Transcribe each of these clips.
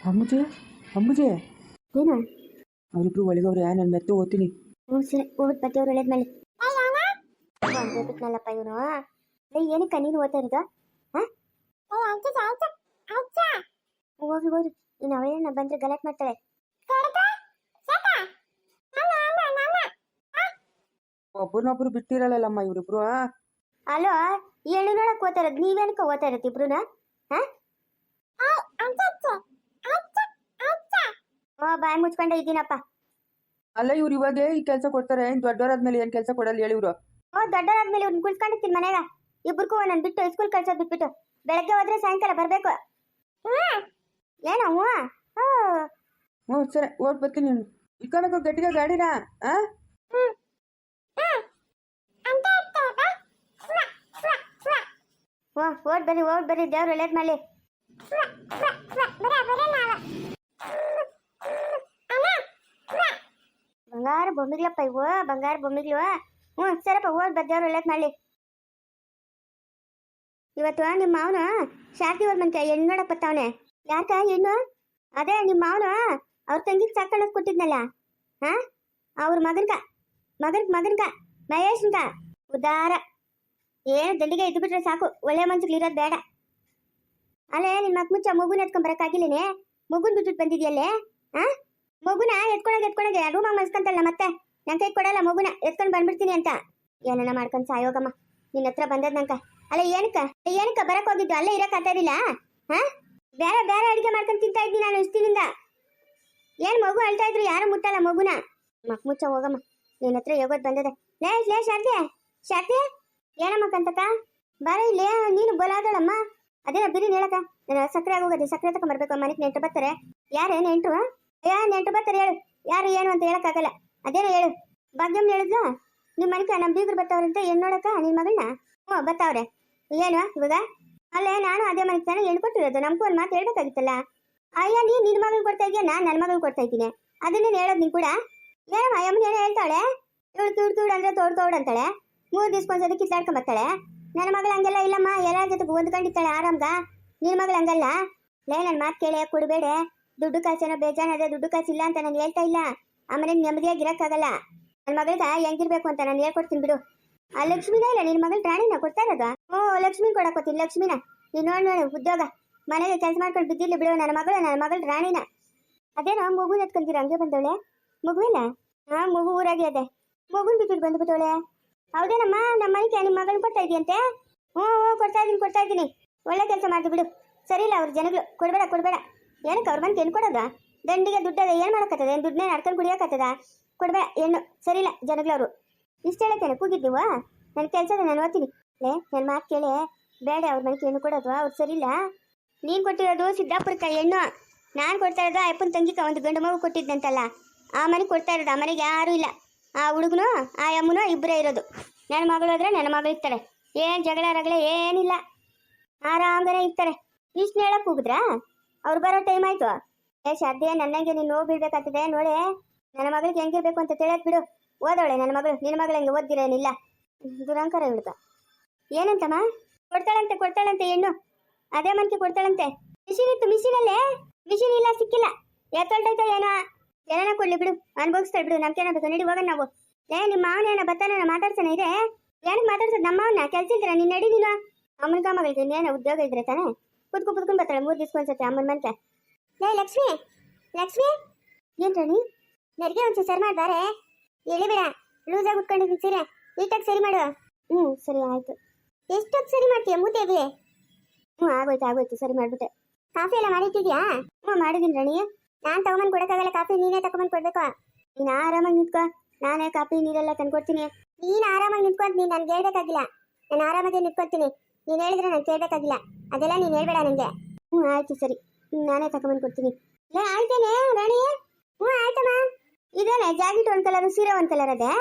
ಅಮ್ಮುಜೆ ಅಮ್ಮುಜೆ ಏನು? ಅವರಿಬ್ರು ಒಳಗವ್ರೆ ನಾನು ಮೆತ್ತು ಓದ್ತೀನಿ. ಹ್ಞೂ ಸರಿ ಹೋಗ್ಬಿಟ್ಟು ಮತ್ತೆ ಅವ್ರು ಒಳ್ಳೇದ್ಮೇಲೆ ಬಂದ್ಬಿಟ್ನಲ್ಲಪ್ಪ ಇವನು. ಏ ಏನಕ್ಕೆ ನೀನು ಓದ್ತಾ ಇರೋದು? ಹಾಂ? ಹೋಗ್ರಿ ಹೋಗ್ರಿ ಇನ್ನು ಅವಳೇನ ಬಂದ್ರೆ ಗಲಾಟೆ ಮಾಡ್ತಾಳೆ. ಒಬ್ರನ್ನೊಬ್ರು ಬಿಟ್ಟಿರಲ್ಲಮ್ಮ ಇವರಿಬ್ರು ಅಲೋ ಹೇಳಿ ನೋಡಕ್ ಓದ್ತಾ ಇರೋದು. ನೀವೇನಕ್ಕ ಓದ್ತಾ ಇರೋದು ಇಬ್ರುನ? ಹಾಂ? ಓ ಬಾಯಿ ಮುಚ್ಕೊಂಡೆ ಇದ್ದೀನಪ್ಪ. ಅಲ್ಲ ಇವ್ರು ಇವಾಗ ಈ ಕೆಲಸ ಕೊಡ್ತಾರೆ. ದೊಡ್ಡವರಾದ್ಮೇಲೆ ಏನು ಕೆಲಸ ಕೊಡಲ್ಲ ಹೇಳಿ ಇವರು. ಓ ದೊಡ್ಡವರಾದ್ಮೇಲೆ ಇವ್ರನ್ನ ಕುಳ್ಸ್ಕೊಂಡಿರ್ತೀನಿ ಮನೆಯಾಗ ಇಬ್ಬರಿಗೂ ಒಂದೊಂದು ಬಿಟ್ಟು ಸ್ಕೂಲ್ ಕಳ್ಸೋದು ಬಿಟ್ಬಿಟ್ಟು. ಬೆಳಗ್ಗೆ ಹೋದ್ರೆ ಸಾಯಂಕಾಲ ಬರಬೇಕು. ಏನೋ ಹ್ಞೂ ಹ್ಞೂ ಹ್ಞೂ ಸರಿ ಓಟ್ ಬರ್ತೀನಿ ಇಟ್ಕೊಬೇಕು ಗಟ್ಟಿಗೆ ಗಾಡಿನ ಆ? ಓ ಓಡ್ ಬರ್ರಿ ಓಡ್ ಬರ್ರಿ ದೇವ್ರು ಒಳ್ಳೇದ್ ಮಾಡಿ ಬಂಗಾರ ಬೊಮ್ಮಿಗ್ಲಪ್ಪ ಇವು, ಬಂಗಾರ ಬೊಮ್ಮಿಗ್ಲು. ಹ್ಞೂ ಸರಪ್ಪ ಓದ್ ಬರ್ ದೇವ್ರು ಒಳ್ಳೇದ್ ಮಾಡಿ ಇವತ್ತು ನಿಮ್ಮ ಮಾವನ ಶಾರದಿ ಅವ್ರ ಮನ್ಕ ಹೆಣ್ಣು ನೋಡಕ್ ಯಾಕ ಹೆಣ್ಣು? ಅದೇ, ನಿಮ್ಮ ಮಾವನ ಅವ್ರ ತಂಗಿಗೆ ಸಾಕೊಳ್ಳೋದು ಕೊಟ್ಟಿದ್ನಲ್ಲ ಹಾ? ಅವ್ರ ಮಗನ್ಕ, ಮಗನ್, ಮಗನ್ಕ, ಮಹೇಶ್ನ್ಕ. ಉದಾರ. ಏನು ದಂಡಿಗೆ ಇದ್ದು ಬಿಟ್ರೆ ಸಾಕು. ಒಳ್ಳೆ ಮನ್ಸಿಗೆ ಇರೋದು ಬೇಡ. ಅಲ್ಲೇ ನಿನ್ನ ಮಕ್ ಮುಂಚೆ ಮಗುನ ಎತ್ಕೊಂಡ್ ಬರಕ್ಕಾಗಿಲ್ಲೇನೆ? ಮಗುನ್ ಬಿಟ್ಬಿಟ್ಟು ಬಂದಿದ್ಯಲ್ಲೇ? ಆ ಮಗುನ ಎತ್ಕೊಳಗೆ ಎತ್ಕೊಳಗೆ ರೂಮ್ ಮನ್ಸ್ಕೊಂತಲ್ಲ ಮತ್ತೆ? ನನ್ ಕೈ ಕೊಡಲ್ಲ ಮಗುನ, ಎತ್ಕೊಂಡ್ ಬಂದ್ಬಿಡ್ತೀನಿ ಅಂತ. ಏನನ್ನ ಮಾಡ್ಕೊಂಡ್ ಸಾಯೋಗಮ್ಮ. ನಿನ್ನ ಹತ್ರ ಬಂದದ್ ನಂಕ. ಅಲ್ಲ, ಏನಕ್ಕ? ಏನಕ್ಕ ಬರಕ್ ಹೋಗಿದ್ದು? ಅಲ್ಲೇ ಇರಕ್ ಆಗ್ತಾರಿಲ್ಲ ಹಾ? ಬೇರೆ ಬೇರೆ ಅಡಿಗೆ ಮಾಡ್ಕೊಂಡ್ ತಿಂತಾ ಇದ್ದೀನಿ ನಾನು ಇಷ್ಟಿನಿಂದ. ಏನ್ ಮಗು ಅಳ್ತಾ ಇದ್ರು? ಯಾರು ಮುಟ್ಟಲ್ಲ ಮಗುನ? ಮಕ್ ಮುಚ್ಚ ಹೋಗಮ್ಮ. ನಿನ್ನ ಹತ್ರ ಯೋಗದ್ ಬಂದದೆ. ಲೇ ಲೇ ಶಾರ್ತಿ ಶಾರ್ತಿ ಏನಮ್ಮ ಕಂತಕ ಬಾರ ಇಲ್ಲಿ, ನೀನು ಬೋಲಾದಳಮ್ಮ ಅದೇನ ಬಿರಿ ಹೇಳಕ ಸಕ್ಕರೆ ಆಗೋಗದೆ ಸಕ್ಕರೆ ತಗೊಂಡ್ಬರ್ಬೇಕು ಮನೆಗೆ ನೆಂಟು ಬರ್ತಾರೆ. ಯಾರೇ ನೆಂಟು ಯಾ ನೆಂಟು ಬರ್ತಾರೆ ಹೇಳು. ಯಾರು ಏನು ಅಂತ ಹೇಳಕ್ಕಾಗಲ್ಲ ಅದೇನೋ ಹೇಳು. ಭಾಗ್ಯಮ್ಮ ಹೇಳಿದ್ಲ? ನಿಮ್ಮ ಮನೆಗೆ ನಮ್ಮ ಬೀಗರು ಬರ್ತಾವ್ರಂತ ಏನ್ ನೋಡಕ ನಿನ್ನ ಮಗಳನ್ನ? ಹ್ಞೂ ಬರ್ತಾವ್ರೆ ಏನು ಇವಾಗ? ಅಲ್ಲೇ ನಾನು ಅದೇ ಮನೆಗೆ ತಾನೇ ಹೇಳ್ಕೊಟ್ಟಿರೋದು. ಕೊಟ್ಟಿರೋದು ನಮಗೂ ಒಂದು ಮಾತು ಹೇಳ್ಬೇಕಾಗಿತ್ತಲ್ಲ. ಅಯ್ಯ, ನೀ ನಿನ್ನ ಮಗಳು ಕೊಡ್ತಾ ಇದೆಯಾ? ನಾನು ನನ್ನ ಮಗಳು ಕೊಡ್ತಾ ಇದ್ದೀನಿ. ಅದನ್ನೇ ಹೇಳೋದು ನೀನು ಕೂಡ? ಏನಮ್ಮ ಅಯ್ಯಮ್ಮನ ಏನೋ ಹೇಳ್ತಾಳೆ. ಇವಳು ತುಡ್ ತುಡ್ ಅಂದ್ರೆ ತೋಡ್ ತೋಡ್ ಅಂತಾಳೆ. ಮೂರು ದಿವ್ಸಕ್ಕೊಂದ್ಸತಿ ಕಿತ್ತಾಡ್ಕೊಂಡ್ ಬರ್ತಾಳೆ. ನನ್ನ ಮಗಳು ಹಂಗೆಲ್ಲ ಇಲ್ಲಮ್ಮ. ಎಲ್ಲರ ಜೊತೆ ಹೊಂದ್ಕೊಂಡಿರ್ತಾಳೆ ಆರಾಮ್ಗ. ನಿನ್ನ ಮಗಳು ಹಂಗಲ್ಲ. ಲೇ ನನ್ನ ಮಾತು ಕೇಳಿ, ಕೊಡಬೇಡ. ದುಡ್ಡು ಕಾಸೇನೋ ಅದೇ ದುಡ್ಡು ಕಾಸಿಲ್ಲ ಅಂತ ನಾನು ಹೇಳ್ತಾ ಇಲ್ಲ. ಆಮೇಲೆ ನೆಮ್ಮದಿಯಾಗಿ ಇರಕ್ಕಾಗಲ್ಲ. ನನ್ನ ಮಗಳಿಗೆ ಹೆಂಗಿರ್ಬೇಕು ಅಂತ ನಾನು ಹೇಳ್ಕೊಡ್ತೀನಿ ಬಿಡು. ಆ ಲಕ್ಷ್ಮಿನ ಇಲ್ಲ ನಿನ್ನ ಮಗಳು ರಾಣಿನ ಕೊಡ್ತಾ ಇರೋದು? ಓ ಲಕ್ಷ್ಮಿ ಕೊಡಕೋತೀನಿ ಲಕ್ಷ್ಮಿನ. ನೀನ್ ನೋಡಿ ನೋಡಿ, ಉದ್ಯೋಗ. ಮನೆಗೆ ಕೆಲಸ ಮಾಡ್ಕೊಂಡು ಬಿದ್ದಿಲ್ಲ ಬಿಡು, ನನ್ನ ಮಗಳು ನನ್ನ ಮಗಳು ರಾಣಿನ. ಅದೇನೋ ಮಗುನ ಎತ್ಕೊಂತೀರ ಹಂಗೆ ಬಂದವಳೆ? ಮಗುವಿನ? ಹಾ ಮಗು ಊರಾಗೆ ಅದೇ ಮಗುನ್ ಬಿಟ್ಟು ಬಂದ್ಬಿಟ್ಟವಳೆ. ಹೌದೇನಮ್ಮ ನಮ್ಮ ಮನೆಗೆ ನಿಮ್ಮ ಮಗಳನ್ನ ಕೊಡ್ತಾ ಇದೆಯಂತೆ? ಹ್ಞೂ ಹ್ಞೂ ಕೊಡ್ತಾ ಇದ್ದೀನಿ ಕೊಡ್ತಾ ಇದ್ದೀನಿ. ಒಳ್ಳೆ ಕೆಲಸ ಮಾಡ್ದು ಬಿಡು. ಸರಿ ಇಲ್ಲ, ಅವ್ರ ಜನಗಳು, ಕೊಡಬೇಡ ಕೊಡಬೇಡ. ಏನಕ್ಕೆ ಅವ್ರ ಬಂದು ಏನು ಕೊಡೋದು? ದಂಡಿಗೆ ದುಡ್ಡದ ಏನು ಮಾಡಕತ್ತದ? ಏನು ದುಡ್ಡನ್ನ ನಡ್ಕೊಂಡು ಕುಡಿಯೋಕತ್ತದ? ಕೊಡ್ಬೇ, ಹೆಣ್ಣು, ಸರಿ ಇಲ್ಲ, ಜನಗಳವರು. ಇಷ್ಟು ಹೇಳತ್ತೇನೆ ಕೂಗಿದ್ದೀವ ನನ್ನ ಕೆಲಸದ ನಾನು ಓದ್ತೀನಿ. ಲೇ ನನ್ನ ಮಾತು ಕೇಳಿ. ಬೇಡ, ಅವ್ರ ಮನೆಗೆ ಏನು ಕೊಡೋದು, ಅವ್ರು ಸರಿಯಿಲ್ಲ ನೀನು ಕೊಟ್ಟಿರೋದು ಸಿದ್ದಾಪುರಕ್ಕ ಹೆಣ್ಣು. ನಾನು ಕೊಡ್ತಾ ಇರೋದು ಅಪ್ಪನ ತಂಗಿಕ ಒಂದು ಗಂಡು ಮಗು ಕೊಟ್ಟಿದ್ದಂತಲ್ಲ ಆ ಮನೆಗೆ ಕೊಡ್ತಾ ಇರೋದು, ಆ ಮನೆಗೆ ಯಾರೂ ಇಲ್ಲ. ಆ ಹುಡುಗನು, ಆ ಅಮ್ಮನು ಇಬ್ಬರೇ ಇರೋದು. ನನ್ನ ಮಗಳು ಹೋದ್ರೆ ನನ್ನ ಮಗಳು ಇರ್ತಾರೆ ಏನು ಜಗಳ ರಗಳ ಏನಿಲ್ಲ. ಆರಾಮನೇ ಇರ್ತಾರೆ. ಇಷ್ಟು ಹೇಳಕ್ಕೆ ಹೋಗಿದ್ರಾ ಅವ್ರು ಬರೋ ಟೈಮ್ ಆಯ್ತು. ಏ ಶ್ರದ್ಧೆ ನನ್ನಂಗೆ ನೀನು ನೋವು ಬೀಳ್ಬೇಕಾಗ್ತದೆ ನೋಡಿ. ನನ್ನ ಮಗಳಿಗೆ ಹೆಂಗಿರ್ಬೇಕು ಅಂತ ತಿಳಿಯತ್ ಬಿಡು. ಓದೋಳೆ ನನ್ನ ಮಗಳು. ನಿನ್ನ ಮಗಳು ಹೆಂಗೆ ಓದ್ದಿರೇನಿಲ್ಲ. ದುರಂಕಾರ ಇವಳ್ಕ ಏನಂತಮ್ಮ? ಕೊಡ್ತಾಳಂತೆ ಕೊಡ್ತಾಳಂತೆ ಹೆಣ್ಣು. ಅದೇ ಮನ್ಕೆ ಕೊಡ್ತಾಳಂತೆ. ಮಿಷಿನ್ ಇತ್ತು, ಮಿಷಿನಲ್ಲೇ? ಮಿಷಿನ್ ಇಲ್ಲ, ಸಿಕ್ಕಿಲ್ಲ. ಎತ್ತೊಳ್ತೈತ ಏನೋ? ಏನಾನ ಕೊಡ್ಲಿ ಬಿಡು. ಅನ್ಭವಿಸ್ತಾಳೆ ಬಿಡು. ನಮ್ಗೆ ಏನಾಗಬೇಕು ನಡಿ ಹೋಗೋಣ ನಾವು. ಏ ನಿಮ್ಮ ಮಾವನೇನ ಬತ್ತಾನ ಮಾತಾಡ್ತಾನೆ ಇದೆ? ಏನಕ್ಕೆ ಮಾತಾಡ್ಸೋದು? ನಮ್ಮ ಮಾವನ ಕೆಲ್ಸ ಇದ್ರೆ ನೀನು ನಡಿ ನೀನು. ಅಮ್ಮನ ಮಗಳಿಗೆ ಏನೋ ಉದ್ಯೋಗ ಇದ್ರೆ ತಾನೆ? ಕುತ್ಕೊ ಕುತ್ಕೊಂಡು ಬರ್ತಾಳೆ. ಮೂರು ದಿವಸ ಒಂದ್ಸತಿ ಅಮ್ಮನ ಮನ್ಕೆ ಲೇ, ಲಕ್ಷ್ಮಿ ಲಕ್ಷ್ಮಿ. ಏನ್ ರಾಣಿ? ನರಿಗೆ ಒಂಚೂರು ಸರಿ ಮಾಡ್ಬಾರೆ ಎಳಿಬೇಡ ಲೂಸಾಗಿ ಉಟ್ಕೊಂಡಿದ್ದೀನಿ ಸೀರೆ. ನೀಟಾಗಿ ಸರಿ ಮಾಡು. ಹ್ಞೂ ಸರಿ, ಆಯ್ತು. ಎಷ್ಟೊತ್ತು ಸರಿ ಮಾಡ್ತೀಯ? ಮೂತೆಗೆ ಹ್ಞೂ ಆಗೋಯ್ತು ಆಗೋಯ್ತು, ಸರಿ ಮಾಡ್ಬಿಟ್ಟೆ. ಕಾಫಿ ಎಲ್ಲ ಮಾಡಿಟ್ಟಿದ್ಯಾ ಹ್ಞೂ ಮಾಡಿದ್ದೀನಿ ರಾಣಿ. ನಾನು ತಗೊಂಬಂದು ಕೊಡೋಕ್ಕಾಗಲ್ಲ, ಕಾಫಿ ನೀನೇ ತಗೊಂಬಂದು ಕೊಡ್ಬೇಕು. ನೀನು ಆರಾಮಾಗಿ ನಿಂತ್ಕೋ. ನಾನೇ ಕಾಫಿ, ನೀರೆಲ್ಲ ತಂದ್ಕೊಡ್ತೀನಿ. ನೀನು ಆರಾಮಾಗಿ ನಿಂತ್ಕೊಂತ ನೀನು ನನ್ಗೆ ಹೇಳ್ಬೇಕಾಗಿಲ್ಲ. ನಾನು ಆರಾಮಾಗಿ ನಿಂತ್ಕೊತೀನಿ. ನೀನು ಹೇಳಿದ್ರೆ ನಾನು ಕೇಳಬೇಕಾಗಿಲ್ಲ. ಅದೆಲ್ಲ ನೀನು ಹೇಳ್ಬೇಡ ನನಗೆ ಹ್ಞೂ ಆಯ್ತು ಸರಿ. ನಾನೇ ತಗೊಂಬಂದು ಕೊಡ್ತೀನಿ. ಲೇ ಆಯ್ತೇನೆ ರಾಣಿ. ಹ್ಞೂ ಆಯ್ತಮ್ಮ. ಇದೇನೆ ಜಾಕೆಟ್ ಒಂದು ಕಲರ್ ಸೀರೆ ಒಂದು ಕಲರ್ ಅದೇ?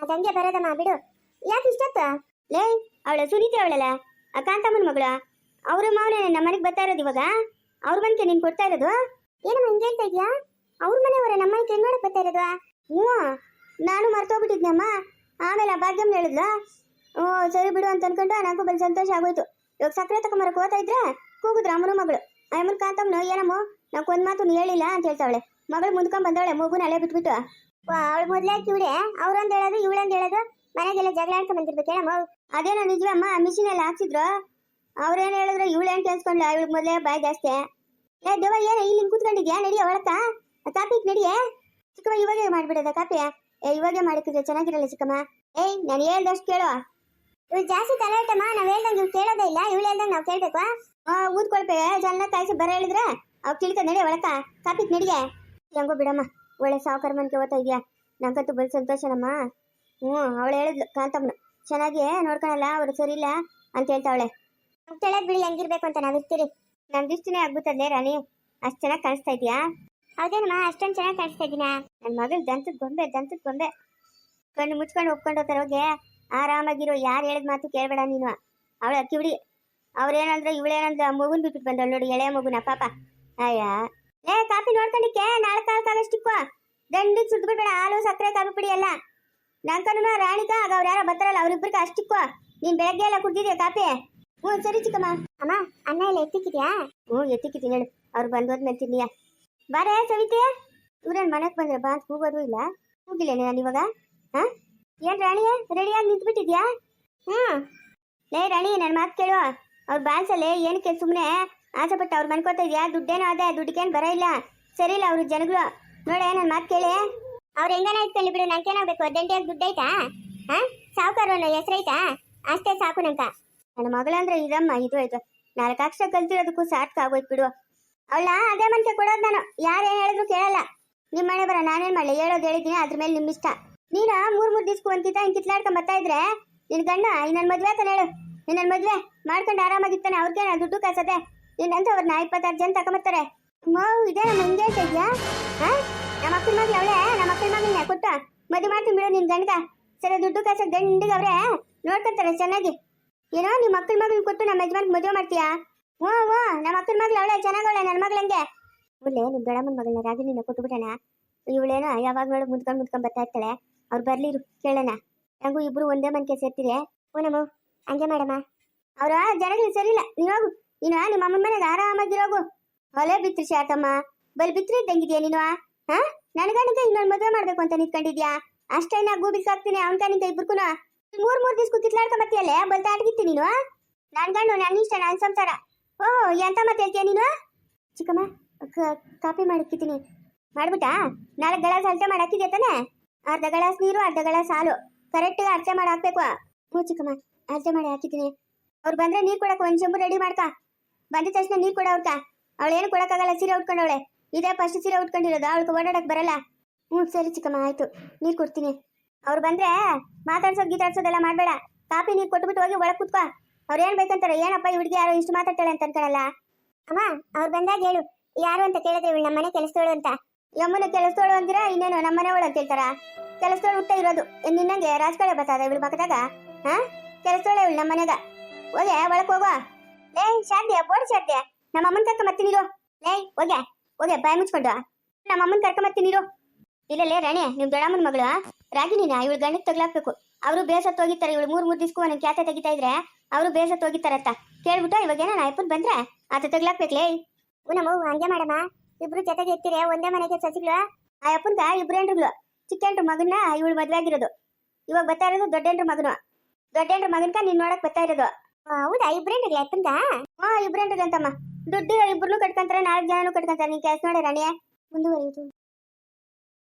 ಅದು ಹಂಗೆ ಬರೋದಮ್ಮ, ಬಿಡು. ಯಾಕೆ ಇಷ್ಟ ಲೇ, ಅವಳ ಸುನೀತಿ ಅವಳಲ್ಲ? ಕಾಂತಮ್ಮನ ಮಗಳು? ಅವ್ರ ಮಾವನೇ ನಮ್ಮ ಮನೆಗೆ ಬರ್ತಾ ಇರೋದು ಇವಾಗ? ಅವ್ರ ಮನೆಗೆ ನೀನು ಕೊಡ್ತಾ ಇರೋದು? ಏನಮ್ಮ, ಹಿಂಗೆ ಹೇಳ್ತಾ ಇದೆಯಾ? ಅವ್ರ ಮನೆಯವರೇ ನಮ್ಮ ಮನೆಗೆ ನೋಡಕ್ ಬರ್ತಾ ಇರೋದು? ಹ್ಞೂ, ನಾನು ಮರ್ತೋಗ್ಬಿಟ್ಟಿದ್ನಮ್ಮ. ಆಮೇಲೆ ಭಾಗ್ಯಮ್ಮ ಹೇಳಿದ್ಲ, ಓ, ಸರಿ ಬಿಡು ಅಂತ ಅನ್ಕೊಂಡು ನನಗೂ ಬಲ್ ಸಂತೋಷ ಆಗೋಯ್ತು. ಇವಾಗ ಸಕ್ಕರೆ ತಗೊಂಬರಕ್ಕೆ ಹೋಗ್ತಾ ಇದ್ರೆ ಕೂಗುದ್ರ ಅಮ್ಮನ ಮಗಳು. ಅಮ್ಮನ ಕಾಂತಮ್ಮನು ಏನಮ್ಮ ನಾವು ಒಂದ್ ಮಾತು ಹೇಳಿಲ್ಲ ಅಂತ ಹೇಳ್ತಾವಳೆ. ಮಗಳು ಮುಂದ್ಕೊಂಡ್ ಬಂದವಳೆ, ಮಗುನ ಅಲೆ ಬಿಟ್ಬಿಟ್ಟು. ಅವಳು ಮೊದ್ಲೇ ಇವಳೆ. ಅವ್ರಂದ್ ಹೇಳೋದು, ಇವಳೊಂದ್ ಹೇಳೋದು, ಮನೆಗೆಲ್ಲ ಜಗಳ ಆಡ್ಕೊಂಡ್ ಬಂದಿರ್ಬೇಕು ಹೇಳಮ್ಮ ಅದೇನೋ ನಿಜವಮ್ಮ ಮಿಷಿನ್ ಎಲ್ಲ ಹಾಕ್ಸಿದ್ರು. ಅವ್ರೇನ್ ಹೇಳಿದ್ರು ಇವಳೇನ್ ಕೇಳಿಸ್ಕೊಂಡ್ಲ ಇವಳು ಮೊದ್ಲೇ ಬಾಯ್ ಜಾಸ್ತಿ. ಏ ದೇವ ಏನ ಇಲ್ಲಿ ಕೂತ್ಕೊಂಡಿದ್ಯಾ? ನಡಿಯ ಒಳಕ ಕಾಪಿ ನಡಿಯೇ. ಚಿಕ್ಕಮ್ಮ, ಇವಾಗೆ ಮಾಡ್ಬಿಡೋದ ಕಾಪಿ ಏ, ಇವಾಗೆ ಮಾಡಿಕ್ರೆ ಚೆನ್ನಾಗಿರಲ್ಲ ಚಿಕ್ಕಮ್ಮ. ಏಯ್, ನಾನು ಹೇಳ್ದಷ್ಟು ಕೇಳು. ಇವ್ ಜಾಸ್ತಿ ತಲೆ ಇಟ್ಟಮ್ಮ ನಾವ್ ಹೇಳ್ದಂಗೆ ಇವ್ ಕೇಳೋದೇ ಇಲ್ಲ ಇವ್ಳು ಹೇಳ್ದಂಗೆ ನಾವ್ ಕೇಳ್ಬೇಕು ಆ? ಜನ ಕಾಯಿಸಿ ಬರ ಹೇಳಿದ್ರೆ ಅವ್ ತಿಳ್ಕ ನಡಿ ಒಳಕ ಕಾಪಿಕ್ ನಡಿಗೆ. ಹೆಂಗೋ ಬಿಡಮ್ಮ ಒಳ್ಳೆ ಸಾವುಕಾರ ಮನ್ಕೆ ಓದ್ತಾ ಇದೆಯಾ? ನಂಗಂತೂ ಬಲ್ ಸಂತೋಷನಮ್ಮ. ಹ್ಞೂ ಅವಳು ಹೇಳಿದ್ಲು ಕಾಂತಮ್ಮನು. ಚೆನ್ನಾಗಿ ನೋಡ್ಕೊಳಲ್ಲ ಅವ್ರು ಸರಿ ಇಲ್ಲ ಅಂತ ಹೇಳ್ತಾವಳೆ. ತೆಳದ್ ಬಿಡಿ ಹೆಂಗಿರ್ಬೇಕು ಅಂತ ನಾವ್ ಇರ್ತೀರಿ. ನನ್ ದೃಷ್ಟಿನೇ ಆಗ್ಬಿಟ್ಟದ್ಲೇ ರಾಣಿ ಅಷ್ಟ್ ಚೆನ್ನಾಗಿ ಕಾಣಿಸ್ತಾ ಇದ್ಯಾ? ಹೌದೇನಮ್ಮ ಅಷ್ಟೊಂದು ಚೆನ್ನಾಗಿ ಕಾಣಿಸ್ತಾ ಇದೀನಾ ನನ್ನ ಮಗಳು ದಂತದ ಗೊಂಬೆ ದಂತದ ಗೊಂಬೆ. ಕಣ್ಣು ಮುಚ್ಕೊಂಡು ಒಪ್ಕೊಂಡು ಹೋಗ್ತಾರೆ ಹೋಗಿ. ಆರಾಮಾಗಿರೋ ಯಾರು ಹೇಳಿದ ಮಾತು ಕೇಳಬೇಡ ನೀನು. ಅವಳ ಕಿವಿಡಿ ಅವ್ರೇನಂದ್ರೆ ಇವಳೇನಂದ್ರೆ ಮಗುನ್ ಬಿಟ್ಬಿಟ್ಟು ಬಂದಳು ನೋಡಿ ಎಳೆ ಮಗುನ ಪಾಪ. ಅಯ್ಯ. ಏ ಕಾಫಿ ನೋಡ್ಕೊಂಡಿಕ್ಕೆ ನಾಳೆ ಕಾಲಕ್ಕಾಗಷ್ಟಿಕ್ಕು ದಂಡಿಗೆ ಸುದ್ಬಿಡ್ಬೇಡ ಹಾಲು ಸಕ್ಕರೆ ಕಾಫಿ ಪುಡಿ ಎಲ್ಲ. ನಂಕನು ರಾಣಿಕಾ ಆಗ ಅವ್ರು ಯಾರೋ ಬರ್ತಾರಲ್ಲ ಅವ್ರಿಬ್ರಿಗೆ ಅಷ್ಟಿಕ್ಕು. ನೀನ್ ಬೆಳಗ್ಗೆ ಎಲ್ಲ ಕುಡ್ದಿದ್ಯಾ ಕಾಪಿ? ಹ್ಞೂ ಸರಿ ಚಿಕ್ಕಮ್ಮ. ಅಮ್ಮ ಅನ್ನ ಎಲ್ಲ ಎತ್ತಿಕ್ಕಿದ್ಯಾ? ಹ್ಞೂ ಎತ್ತಿಕ್ಕಿದ್ದೀನಿ ಹೇಳು. ಅವ್ರು ಬಂದೋದ್ಮೇಲೆ ತಿನ್ನಿಯಾ. ಬಾರೇ ಸವಿತೆ. ಇವ್ರೇನು ಮನೆಗೆ ಬಂದ್ರೆ ಬಾ ಅಂತ ಕೂಗೋದು ಇಲ್ಲ. ಕೂಗಿಲ್ಲೇನೆ ನಾನು ಇವಾಗ? ಹಾ? ಏನ್ ರಾಣಿ ರೆಡಿಯಾಗಿ ನಿಂತ್ಬಿಟ್ಟಿದ್ಯಾ? ಹ್ಮ್. ಲೇ ರಾಣಿ ನನ್ನ ಮಾತು ಕೇಳು. ಅವ್ರ ಬಾಲ್ಸಲ್ಲೇ ಏನಕ್ಕೆ ಸುಮ್ನೆ? ಆಸೆ ಪಟ್ಟು ಅವ್ರು ಮನ್ಕೋತಾ ಇದ್ಯಾ? ದುಡ್ಡೇನೋ ಅದೇ, ದುಡ್ಡಿಗೇನ್ ಬರ ಇಲ್ಲ. ಸರಿ ಇಲ್ಲ ಅವ್ರ ಜನಗಳು. ನೋಡೆ ನನ್ನ ಮಾತು ಕೇಳಿ. ಅವ್ರ ಹೆಂಗನ ಇಟ್ಕೊಳ್ಳಿ ಬಿಡು ನಂಗೇನಾಗಬೇಕು ದಂಡಿಯಾಗಿ ದುಡ್ಡೈತಾ? ಹಾ? ಸಾವುಕಾರ ಹೆಸರೈತಾ? ಅಷ್ಟೇ ಸಾಕು ನಂಕ ನನ್ನ ಮಗಳಂದ್ರೆ ಇದಮ್ಮ, ಇದು ಆಯ್ತು. ನಾಲ್ಕು ಅಕ್ಷರ ಕಲ್ತಿರೋದಕ್ಕೂ ಸಾರ್ಥಕ ಆಗೋಯ್ತು ಬಿಡು. ಅವಳ ಅದೇ ಮನ್ಕೆ ಕೊಡೋದು ನಾನು. ಯಾರೇನು ಹೇಳಿದ್ರು ಕೇಳಲ್ಲ. ನಿಮ್ಮ ಮನೆ ಬರ, ನಾನೇನ್ ಮಾಡಲಿ? ಹೇಳೋದು ಹೇಳಿದ್ದೀನಿ, ಅದ್ರ ಮೇಲೆ ನಿಮ್ಮ ಇಷ್ಟ ನೀನ ಮೂರ್ ಮೂರ್ ದಿವ್ಸಕ್ಕೂ ಒಂದ್ಕಿತ ಹಿಂಗ್ ಕಿತ್ಲಾಡ್ಕೊಂಡ್ ಬರ್ತಾ ಇದ್ರೆ ನಿನ್ ಗಂಡ ಇನ್ನನ್ ಮದ್ವೆ ತಾನೆ ಹೇಳು. ಇನ್ನನ್ ಮದ್ವೆ ಮಾಡ್ಕೊಂಡು ಆರಾಮಾಗಿರ್ತಾನೆ ಅವ್ರಿಗೆ ದುಡ್ಡು ಕಾಸದೆ ನಿನ್ನಂತವ್ರನ್ನ ಇಪ್ಪತ್ತಾರು ಜನ ತಗೊಂಬರ್ತಾರೆ ಮಾವು ಇದೇ ನಮ್ಮ ಅಂತ ಇದ್ಯಾ? ಹಾ? ನಮ್ಮ ಅಕ್ಕನ ಮಗ್ಳು ಅವಳೆ. ನಮ್ಮ ಅಕ್ಕನ ಮಗಳನ್ನ ಕೊಟ್ಟ. ಮದುವೆ ಮಾಡ್ತೀನಿ ಬಿಡು ನಿನ್ ಗಂಡಗ. ಸರಿ, ದುಡ್ಡು ಕಾಸ ಗಂಡಿಗೆ ಅವ್ರೆ. ನೋಡ್ಕೊಂತಾರೆ ಚೆನ್ನಾಗಿ. ಏನೋ ನಿಮ್ಮ ಮಕ್ಕಳ ಮಗಳನ್ನ ಕೊಟ್ಟು ನಮ್ಮ ಯಜಮಾನ್ ಮದುವೆ ಮಾಡ್ತೀಯಾ? ಓ ಓ ನಮ್ಮ ಅಕ್ಕನ ಮಗ್ಳು ಅವಳೆ. ಚೆನ್ನಾಗವಳೆ ನನ್ನ ಮಗಳಂಗೆ ಒಳ್ಳೆ ನಿಮ್ಮ ದೊಡ್ಡಮ್ಮನ ಮಗಳನ್ನ ರಾಗಿನಿನ ಕೊಟ್ಬಿಟ್ಟಣ ಇವಳೇನೋ ಯಾವಾಗ ನೋಡು ಮುದ್ಕೊಂಡು ಮುದ್ಕೊಂಡ್ ಬರ್ತಾ ಇರ್ತಾಳೆ. ಅವ್ರು ಬರ್ಲಿರು ಕೇಳೋಣ. ನಂಗೂ ಇಬ್ರು ಒಂದೇ ಮನ್ಕೆ ಸೇರ್ತೀರಿ ಓನಮ್ಮ ಹಂಗೆ ಮಾಡಮ್ಮ. ಅವ್ರ ಜನಗಳು ಸರಿ ಇಲ್ಲ ನೀನು ಹೋಗು. ನೀನು ನಿಮ್ಮ ಅಮ್ಮನ ಮನೆಗೆ ಆರಾಮಾಗಿರೋಗು ಹೊಲೆ ಬಿತ್ರಿ ಶಾತಮ್ಮ. ಬಲ್ ಬಿತ್ರಿ ಇದ್ದಂಗಿದ್ಯಾ ನೀನು ಹಾ? ನನಗನಿಗೆ ಇನ್ನೊಂದು ಮದುವೆ ಮಾಡ್ಬೇಕು ಅಂತ ನಿಂತ್ಕೊಂಡಿದ್ಯಾ? ಅಷ್ಟೇ ನಾ ಗೂಬಿಲ್ ಸಾಕ್ತೀನಿ ಅವನ ಇಬ್ರು ಇಬ್ರುಕುನ. ಮೂರ್ ಮೂರ್ ದಿವ್ಸ ಕಿತ್ಲಾಡ್ಕೊಂಡ್ ಬರ್ತೀಯಲ್ಲ ಬಲ್ತ ಆಡ್ಗಿತ್ತಿ ನೀನು ನನ್ ಗಂಡು ನನ್ನ ಇಷ್ಟ ನನ್ನ ಸಂಸಾರ. ಓ ಎಂತ ಮತ್ತೆ ಹೇಳ್ತೀಯ ನೀನು ಚಿಕ್ಕಮ್ಮ ಕಾಪಿ ಮಾಡಿಕ್ಕಿದ್ದೀನಿ ಮಾಡ್ಬಿಟ್ಟಾ? ನಾಳೆ ಗಳ ಅಳತೆ ಮಾಡಿ ಹಾಕಿದ್ಯಾ ತಾನೆ? ಅರ್ಧ ಗ್ಲಾಸ್ ನೀರು, ಅರ್ಧ ಗ್ಲಾಸ್ ಹಾಲು. ಕರೆಕ್ಟ್ ಅರ್ಚೆ ಮಾಡಿ ಹಾಕ್ಬೇಕು. ಹ್ಞೂ ಚಿಕ್ಕಮ್ಮ, ಅರ್ಚೆ ಮಾಡಿ ಹಾಕಿದ್ದೀನಿ. ಅವ್ರು ಬಂದ್ರೆ ನೀರು ಕೊಡಕ್ಕೆ ಒಂದು ಚೆಂಬು ರೆಡಿ ಮಾಡ್ಕ. ಬಂದ ತಕ್ಷಣ ನೀರು ಕೊಡ ಅವ್ರಕ ಅವಳೇನು ಕೊಡಕ್ಕಾಗಲ್ಲ, ಸೀರೆ ಉಟ್ಕೊಂಡವಳೆ. ಇದೇ ಫಸ್ಟ್ ಸೀರೆ ಉಟ್ಕೊಂಡಿರೋದು, ಅವಳಿಗೆ ಓಡಾಡಕ್ಕೆ ಬರಲ್ಲ. ಹ್ಞೂ ಸರಿ ಚಿಕ್ಕಮ್ಮ, ಆಯ್ತು. ನೀರು ಕೊಡ್ತೀನಿ. ಅವ್ರು ಬಂದ್ರೆ ಮಾತಾಡ್ಸೋದು ಗೀತಾಡ್ಸೋದೆಲ್ಲ ಮಾಡಬೇಡ. ಕಾಫಿ ನೀರು ಕೊಟ್ಬಿಟ್ಟು ಹೋಗಿ ಒಳಗೆ ಕುತ್ಕೋ. ಅವ್ರು ಏನು ಬೇಕಂತಾರೆ? ಏನಪ್ಪ ಈ ಹುಡುಗಿ ಯಾರೋ ಇಷ್ಟು ಮಾತಾಡ್ತಾಳೆ ಅಂತ ಅನ್ಕೊಳಲ್ಲ? ಅಮ್ಮ, ಅವ್ರು ಬಂದಾಗ ಹೇಳು. ಯಾರು ಅಂತ ಕೇಳಿದ್ರೆ ಇವಳು ನಮ್ಮನೆ ಕೆಲಸದವಳು ಅಂತ. ಯಮ್ಮನ ಕೆಲಸದೋಳು ಅಂತೀರಾ? ಇನ್ನೇನು ನಮ್ಮನೆ ಒಳಗೆ ಅಂತ ಹೇಳ್ತಾರ? ಕೆಲಸದೋಳು ಹುಟ್ಟ ಇರೋದು. ನಿನ್ನಂಗೆ ರಾಜಕಳೆ ಬರ್ತದ ಇವಳು ಪಕ್ಕದಾಗ ಹಾ? ಕೆಲಸದೋಳೆ ಇವಳು ನಮ್ಮನೆಗ. ಹೋಗೆ ಒಳಕ್ ಹೋಗೋ ಲೇ ಶಾಂತ್ಯಾ ಬೋರ್ಡ್ ಶಾಂತ್ಯಾ ನಮ್ಮ ಅಮ್ಮನ ಕರ್ಕ ಮತ್ತೀನಿರು ಲೇ ಹೋಗೆ ಹೋಗೆ ಬಾಯ್ ಮುಚ್ಕೊಂಡು ನಮ್ಮ ಅಮ್ಮನ ಕರ್ಕ ಮತ್ತೀನಿರು ಇಲ್ಲ ಲೇ, ರಾಣಿ, ನಿಮ್ ದೊಡ್ಡಮ್ಮನ ಮಗಳು ರಾಗಿನಿನ ಇವಳು ಗಂಡಕ್ಕೆ ತಗ್ಲಾಕ್ಬೇಕು. ಅವರು ಬೇಸತ್ತು ಹೋಗಿತಾರೆ ಇವಳು ಮೂರ್ ಮೂರ್ ದಿಸ್ಕು ಒಂದೊಂದು ಕ್ಯಾತೆ ತೆಗಿತಾ ಇದ್ರೆ ಅವರು ಬೇಸತ್ತು ಹೋಗಿತ್ತಾರತ್ತ ಕೇಳ್ಬಿಟ್ಟು ಇವಾಗ ಏನೋ ಅಪ್ಪನ್ ಬಂದ್ರೆ? ಆತ ತಗ್ಲಾಕ್ಬೇಕ್ಲೇ ನಮ್ಮ ಹಂಗೆ ಮಾಡಮ್ಮ. ಇಬ್ರು ಜೊತೆಗೆ ಇರ್ತೀರಿ, ಒಂದೇ ಮನೆಗೆ ಸಸಿಗಳು, ಆ ಅಪ್ಪನ್ಗ ಇಬ್ರು ಹೆಂಡ್ರುಗಳು ಚಿಕ್ಕ ಹೆಂಡ್ರು ಮಗನ್ನ ಇವಳು ಮದ್ವೆ ಆಗಿರೋದು. ಇವಾಗ ಬರ್ತಾ ಇರೋದು ದೊಡ್ಡ ಹೆಂಡ್ರು ಮಗನು. ದೊಡ್ಡ ಹೆಂಡ್ರು ಮಗನ್ಕ ನೀನ್ ನೋಡಕ್ ಬರ್ತಾ ಇರೋದು. ಹೌದಾ, ಇಬ್ರು ಹೆಂಡ್ರುಗಳ ಅಪ್ಪನ್ಗ? ಹಾ ಅಂತಮ್ಮ ದುಡ್ಡು ಇಬ್ರು ಕಟ್ಕೊಂತಾರೆ, ನಾಲ್ಕು ಜನನು ಕಟ್ಕೊಂತಾರೆ. ನೀನ್ ಕೆಲಸ ನೋಡಿ ರಾಣಿಯ. ಮುಂದುವರಿಯುದು.